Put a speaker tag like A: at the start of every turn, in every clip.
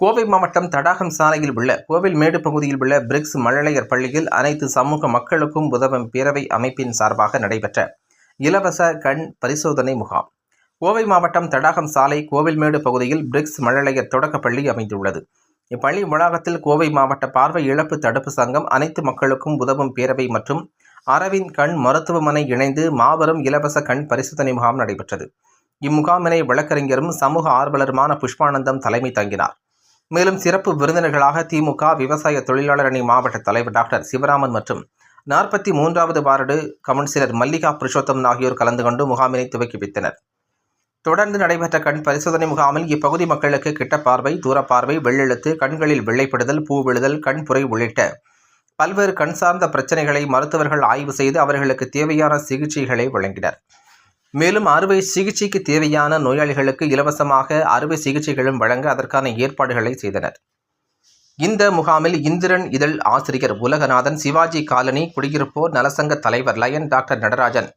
A: கோவை மாவட்டம் தடாகம் சாலையில் உள்ள கோவில் மேடு பகுதியில் உள்ள பிரிக்ஸ் மழலையர் பள்ளியில் அனைத்து சமூக மக்களுக்கும் உதவும் பேரவை அமைப்பின் சார்பாக நடைபெற்ற இலவச கண் பரிசோதனை முகாம். கோவை மாவட்டம் தடாகம் சாலை கோவில்மேடு பகுதியில் பிரிக்ஸ் மழலையர் தொடக்கப் பள்ளி அமைந்துள்ளது. இப்பள்ளி வளாகத்தில் கோவை மாவட்ட பார்வை இழப்பு தடுப்பு சங்கம் அனைத்து மக்களுக்கும் உதவும் பேரவை மற்றும் அரவிந்த் கண் மருத்துவமனை இணைந்து மாபெரும் இலவச கண் பரிசோதனை முகாம் நடைபெற்றது. இம்முகாமினை வழக்கறிஞரும் சமூக ஆர்வலருமான புஷ்பானந்தம் தலைமை தங்கினார். மேலும் சிறப்பு விருந்தினர்களாக திமுக விவசாய தொழிலாளர் அணி மாவட்ட தலைவர் டாக்டர் சிவராமன் மற்றும் நாற்பத்தி மூன்றாவது வார்டு கவுன்சிலர் மல்லிகா புருஷோத்தம் ஆகியோர் கலந்து கொண்டு முகாமினை துவக்கி வைத்தனர். தொடர்ந்து நடைபெற்ற கண் பரிசோதனை முகாமில் இப்பகுதி மக்களுக்கு கிட்ட பார்வை தூரப்பார்வை வெள்ளெழுத்து கண்களில் வெள்ளைப்படுதல் பூ விழுதல் கண் புரை உள்ளிட்ட பல்வேறு கண் சார்ந்த பிரச்சனைகளை மருத்துவர்கள் ஆய்வு செய்து அவர்களுக்கு தேவையான சிகிச்சைகளை வழங்கினர். மேலும் அறுவை சிகிச்சைக்கு தேவையான நோயாளிகளுக்கு இலவசமாக அறுவை சிகிச்சைகளும் வழங்க அதற்கான ஏற்பாடுகளை செய்தனர். இந்த முகாமில் இந்திரன் இதழ் ஆசிரியர் உலகநாதன் சிவாஜி காலனி குடியிருப்போர் நலசங்க தலைவர் லயன் டாக்டர் நடராஜன்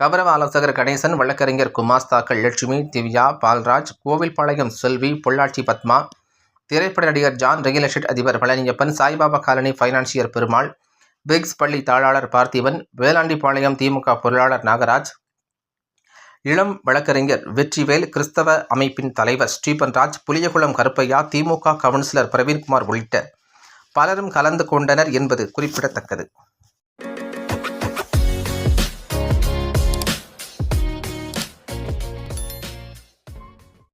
A: கௌரவ ஆலோசகர் கணேசன் வழக்கறிஞர் குமாஸ்தாக்கள் லட்சுமி திவ்யா பால்ராஜ் கோவில்பாளையம் செல்வி பொள்ளாச்சி பத்மா திரைப்பட நடிகர் ஜான் ரியல் எஸ்டேட் அதிபர் பழனியப்பன் சாய்பாபா காலனி ஃபைனான்சியர் பெருமாள் பிக்ஸ் பள்ளி தாளாளர் பார்த்திபன் வேளாண்டிப்பாளையம் திமுக பொருளாளர் நாகராஜ் இளம் வழக்கறிஞர் வெற்றிவேல் கிறிஸ்தவ அமைப்பின் தலைவர் ஸ்டீபன் ராஜ் புளியகுளம் கருப்பையா திமுக கவுன்சிலர் பிரவீன்குமார் உள்ளிட்ட பலரும் கலந்து கொண்டனர் என்பது குறிப்பிடத்தக்கது.